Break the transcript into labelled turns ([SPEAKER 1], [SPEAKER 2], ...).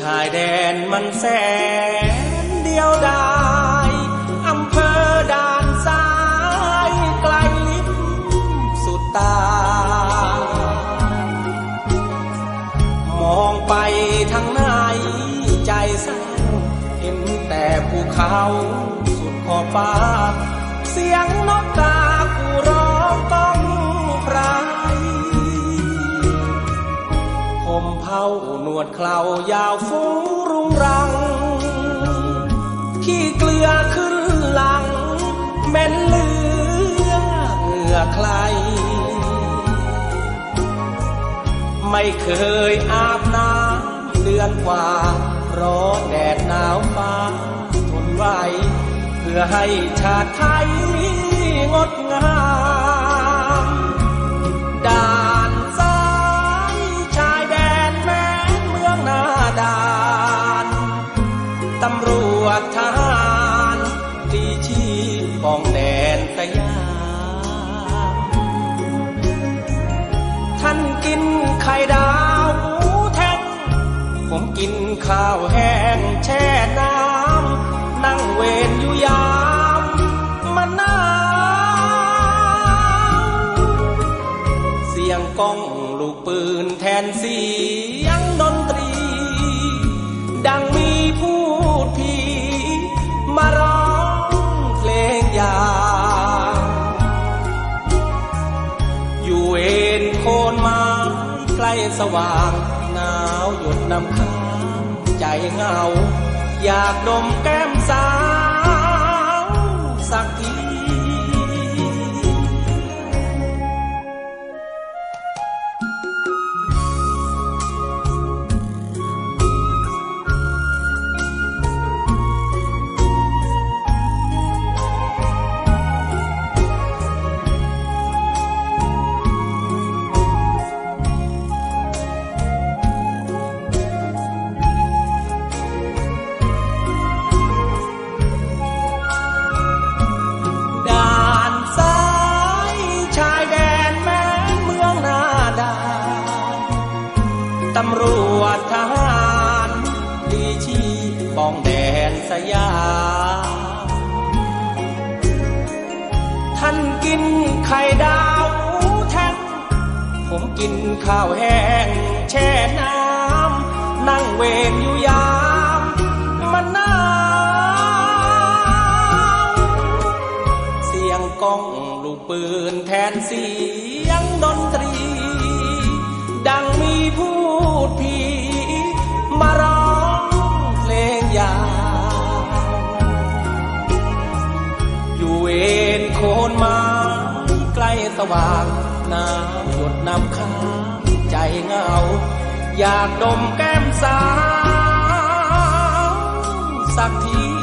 [SPEAKER 1] ชายแดนมันแสนเดียวดายอำเภอด่านซ้ายไกลลิบสุดตา มองไปทางไหนใจเศร้าเห็นแต่ภูเขาสุดขอบฟ้า เสียงนกกา ดเครายาวฟุ้งรุงรัง ขี้เกลือขึ้นหลังเม็นเลือเหงื่อใคร ไม่เคยอาบน้ำเดือนกว่า ร้อนแดดหนาวฟ้าทนไหวเพื่อให้ชาติไทย ผมกินข้าวแห้งแช่น้ำ นั่งเวรอยู่ยามมันหนาวเสียงก้องลูกปืนแทนเสียงดนตรี ดังมีพูดผีมาร้องเพลงยาอยู่เอ็นโคนม้ใกล้สว่าง หยดน้ำค้างใจเหงา อยากดมแก้มสาว ตำรวจทหารดีชีป้องแดนสยามท่านกินไข่ดาวแท่งผมกินข้าวแห้งแช่น้ำนั่งเวรอยู่ยามมันหนาวเสียงก้องลูกปืนแทนเสียงดนตรี ดังมีผู้ พูดผีมาร้องเพลงยาวอยู่เอ็นโคนมาใกล้สว่างน้ำหยดน้ำค้างใจเงา อยากดมแก้มสาวสักที